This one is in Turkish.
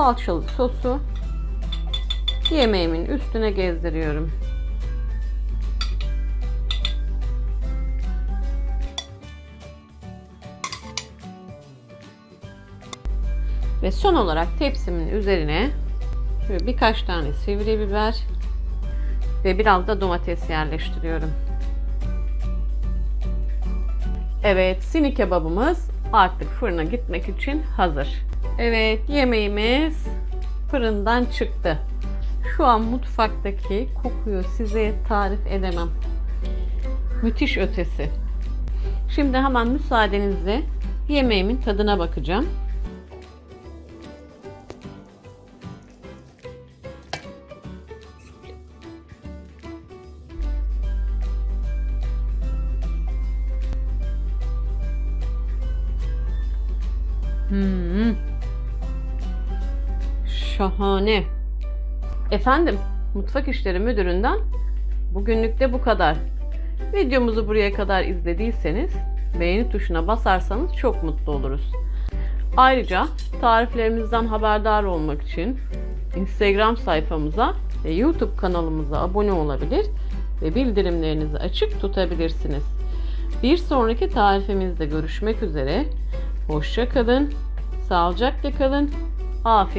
salçalı sosu yemeğimin üstüne gezdiriyorum. Ve son olarak tepsimin üzerine şöyle birkaç tane sivri biber ve biraz da domates yerleştiriyorum. Evet, sini kebabımız artık fırına gitmek için hazır. Evet, yemeğimiz fırından çıktı. Şu an mutfaktaki kokuyu size tarif edemem. Müthiş ötesi. Şimdi hemen müsaadenizle yemeğimin tadına bakacağım. Hmm. Şahane. Efendim, Mutfak İşleri Müdürü'nden bugünlük de bu kadar. Videomuzu buraya kadar izlediyseniz beğeni tuşuna basarsanız çok mutlu oluruz. Ayrıca tariflerimizden haberdar olmak için Instagram sayfamıza ve YouTube kanalımıza abone olabilir ve bildirimlerinizi açık tutabilirsiniz. Bir sonraki tarifimizde görüşmek üzere. Hoşça kalın, sağlıcakla kalın, afiyet